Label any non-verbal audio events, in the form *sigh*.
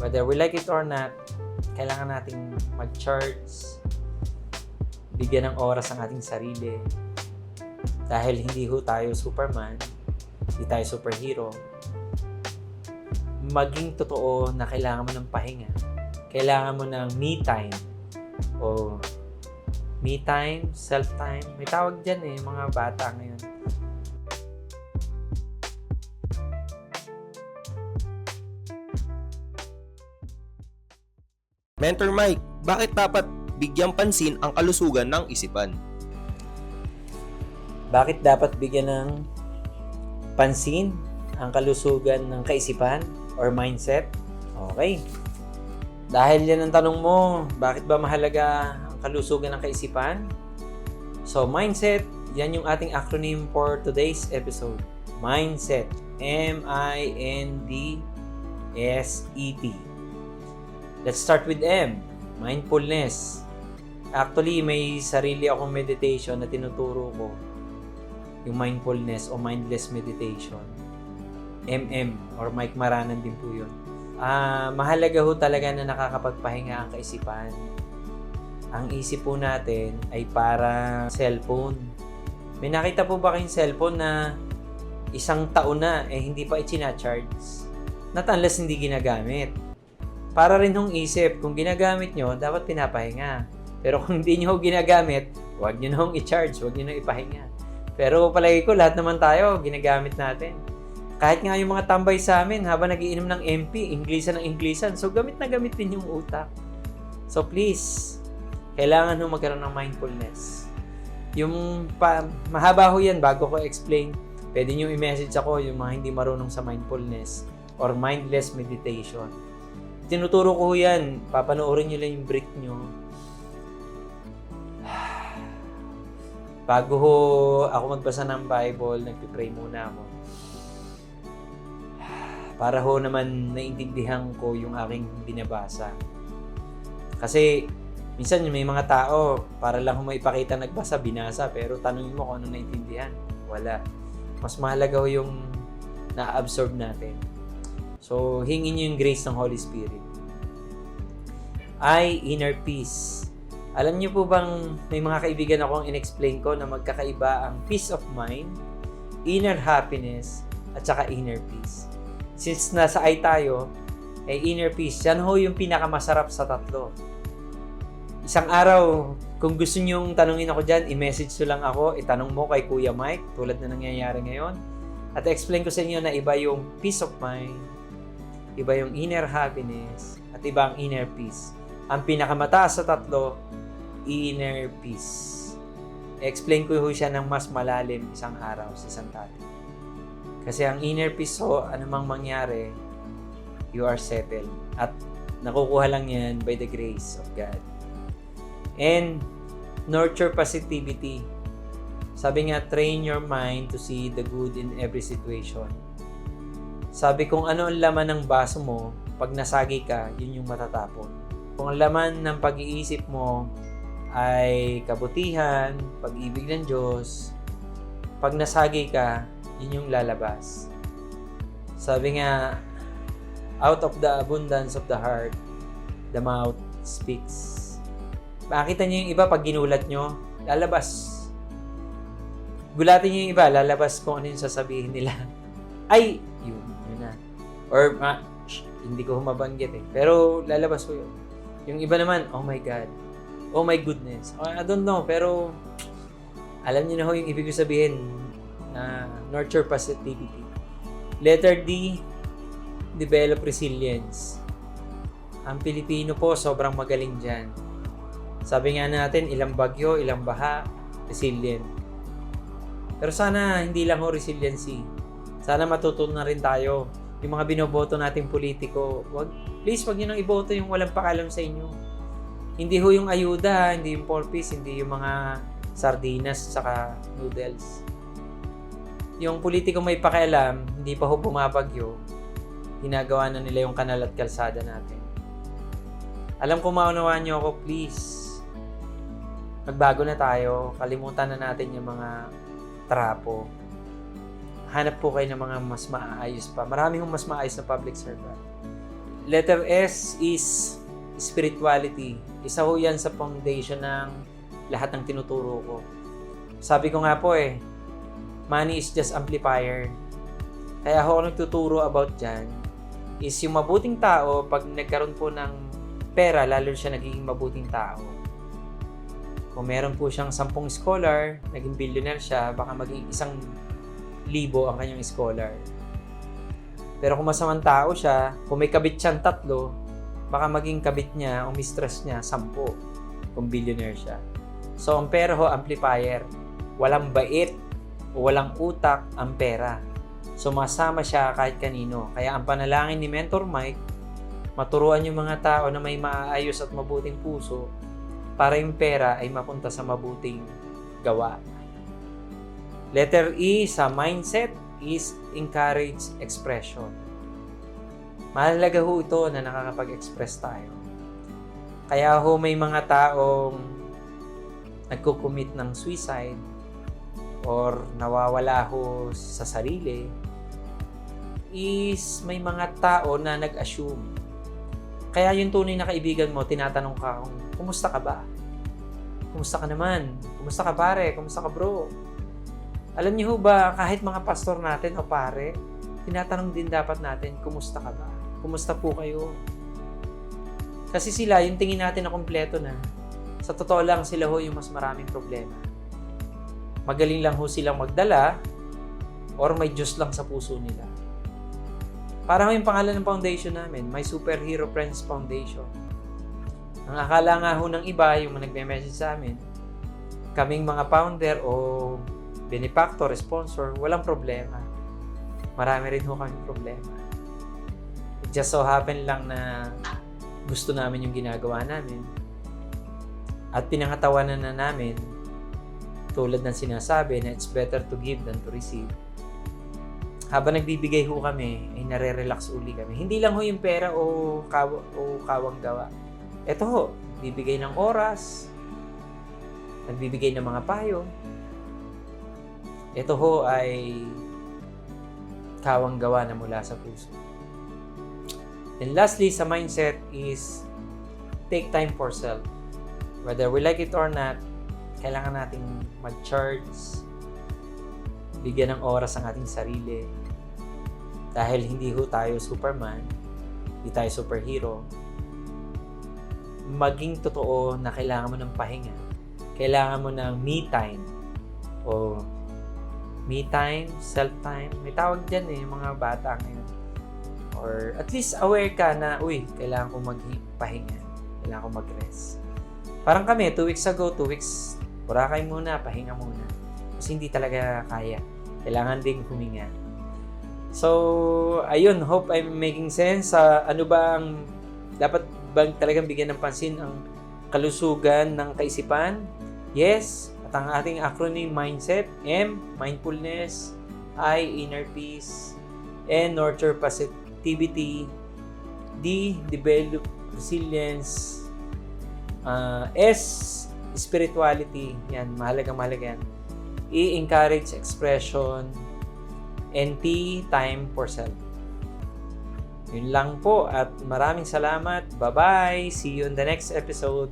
whether we like it or not, kailangan nating mag-charge, bigyan ng oras ang ating sarili. Dahil hindi ho tayo Superman, hindi tayo superhero. Maging totoo na kailangan mo ng pahinga. Kailangan mo ng me time. O me time, self time. May tawag dyan eh, mga bata ngayon. Mentor Mike, bakit dapat bigyang pansin ang kalusugan ng isipan? Bakit dapat bigyan ng pansin ang kalusugan ng kaisipan or mindset? Okay. Dahil yan ang tanong mo, bakit ba mahalaga ang kalusugan ng kaisipan? So, mindset, yan yung ating acronym for today's episode. Mindset. M-I-N-D-S-E-T. Let's start with M. Mindfulness. Actually, may sarili akong meditation na tinuturo ko yung mindfulness o mindless meditation. MM or Mike Maranan din po yun. Ah, mahalaga ho talaga na nakakapagpahinga ang kaisipan. Ang isip po natin ay para cellphone. May nakita po ba kayong cellphone na isang taon na eh hindi pa i-charge? Not unless hindi ginagamit. Para rin hong isip, kung ginagamit nyo, dapat pinapahinga. Pero kung hindi nyo ginagamit, huwag nyo na hong i-charge, huwag nyo na ipahinga. Pero palagi ko, lahat naman tayo, ginagamit natin. Kahit nga yung mga tambay sa amin, habang nagiinom ng MP, Inglisan ng Inglisan, so gamit na gamit din yung utak. So please, kailangan ho magkaroon ng mindfulness. Yung pa, mahaba ho yan bago ko explain. Pwede nyo i-message ako yung mga hindi marunong sa mindfulness or mindless meditation. Tinuturo ko yan. Papanoorin nyo lang yung break nyo. Bago ako magbasa ng Bible, nagpipray muna ako. Para ho naman naintindihan ko yung aking binabasa. Kasi minsan may mga tao, para lang ho maipakita nagbasa, binasa, pero tanungin mo kung ano naintindihan. Wala. Mas mahalaga ho yung na-absorb natin. So, hingin nyo yung grace ng Holy Spirit. I, inner peace. Alam niyo po bang may mga kaibigan akong in-explain ko na magkakaiba ang peace of mind, inner happiness, at saka inner peace. Since nasa I tayo, eh inner peace, yan ho yung pinakamasarap sa tatlo. Isang araw, kung gusto nyong tanungin ako dyan, i-message nyo lang ako, itanong mo kay Kuya Mike, tulad na nangyayari ngayon. At explain ko sa inyo na iba yung peace of mind, iba yung inner happiness, at iba ang inner peace. Ang pinakamataas sa tatlo, inner peace. Explain ko ho siya ng mas malalim isang araw sa isang topic. Kasi ang inner peace ho, anumang mangyari, you are settled. At nakukuha lang yan by the grace of God. And nurture positivity. Sabi nga, train your mind to see the good in every situation. Sabi kung ano ang laman ng baso mo, pag nasagi ka, yun yung matatapon. Kung laman ng pag-iisip mo ay kabutihan, pag-ibig ng Diyos, pag nasagi ka, yun yung lalabas. Sabi nga, out of the abundance of the heart, the mouth speaks. Makita niyo yung iba pag ginulat nyo, lalabas. Gulatin niyo yung iba, lalabas kung ano yung sasabihin nila. *laughs* Ay, yun, yun na. Or, ah, shh, hindi ko humabanggit eh. Pero lalabas ko yun. Yung iba naman, oh my God. Oh my goodness. Oh, I don't know, pero alam niyo na ho yung ibig ko sabihin na nurture positivity. Letter D, develop resilience. Ang Pilipino po, sobrang magaling dyan. Sabi nga natin, ilang bagyo, ilang baha, resilient. Pero sana hindi lang ho resiliency. Sana matutunan na rin tayo. Yung mga binoboto nating politiko, wag, please wag niyo nang iboto yung walang pakalam sa inyo. Hindi ho yung ayuda, hindi yung porpis, hindi yung mga sardinas saka noodles. Yung politiko may pakialam, hindi pa ho bumabagyo, ginagawa na nila yung kanal at kalsada natin. Alam ko maunawaan niyo ako, please. Magbago na tayo, kalimutan na natin yung mga trapo. Hanap po kayo ng mga mas maayos pa. Marami hong mas maayos na public servant. Letter S is spirituality. Isa ho yan sa foundation ng lahat ng tinuturo ko. Sabi ko nga po eh, money is just amplifier. Kaya ako nagtuturo about dyan is yung mabuting tao, pag nagkaroon po ng pera, lalo siya nagiging mabuting tao. Kung meron po siyang sampung scholar, naging billionaire siya, baka maging isang ang kanyang scholar. Pero kung masamang tao siya, kung may kabit siyang tatlo, baka maging kabit niya o mistress niya, sampo, kung billionaire siya. So, ang pera ho, amplifier. Walang bait o walang utak ang pera. So, masama siya kahit kanino. Kaya ang panalangin ni Mentor Mike, maturuan yung mga tao na may maayos at mabuting puso para yung pera ay mapunta sa mabuting gawa. Letter E sa mindset is encourage expression. Mahalaga ho ito na nakakapag-express tayo. Kaya ho may mga taong nagko-commit ng suicide or nawawala ho sa sarili is may mga tao na nag-assume. Kaya yung tunay na kaibigan mo, tinatanong ka kung, kumusta ka ba? Kumusta ka naman? Kumusta ka pare? Kumusta ka bro? Alam niyo ho ba, kahit mga pastor natin o pare, tinatanong din dapat natin, kumusta ka ba? Kumusta po kayo? Kasi sila, yung tingin natin na kompleto na, sa totoo lang sila ho yung mas maraming problema. Magaling lang ho silang magdala or may Diyos lang sa puso nila. Parang yung pangalan ng foundation namin, My Superhero Friends Foundation. Ang akala nga ho ng iba, yung mga nagme-message sa amin, kaming mga founder o benefactor, sponsor, walang problema. Marami rin ho kaming problema. It just so happen lang na gusto namin yung ginagawa namin. At pinangatawanan na namin, tulad ng sinasabi na it's better to give than to receive. Habang nagbibigay ho kami, ay nare-relax uli kami. Hindi lang ho yung pera o, kaw o kawang gawa. Ito ho, bibigay ng oras, nagbibigay ng mga payo. Ito ho ay kawang gawa na mula sa puso. And lastly, sa mindset is take time for self. Whether we like it or not, kailangan nating mag-charge, bigyan ng oras ang ating sarili. Dahil hindi ho tayo Superman, hindi tayo superhero. Maging totoo na kailangan mo ng pahinga. Kailangan mo ng me time. O me time, self time. May tawag dyan eh, mga bata ngayon. Or at least aware ka na, uy, kailangan ko magpahinga. Kailangan ko mag-rest. Parang kami, two weeks ago, two weeks, Boracay muna, pahinga muna. Kasi hindi talaga kaya. Kailangan ding huminga. So, ayun, hope I'm making sense sa ano ba ang dapat bang talagang bigyan ng pansin ang kalusugan ng kaisipan? Yes, at ang ating acronym mindset, M, mindfulness, I, inner peace, N, nurture positivity, D, develop resilience, uh, S, spirituality, yan, mahalaga mahalaga yan. E, encourage expression, and T, time for self. Yun lang po at maraming salamat. Bye-bye. See you in the next episode.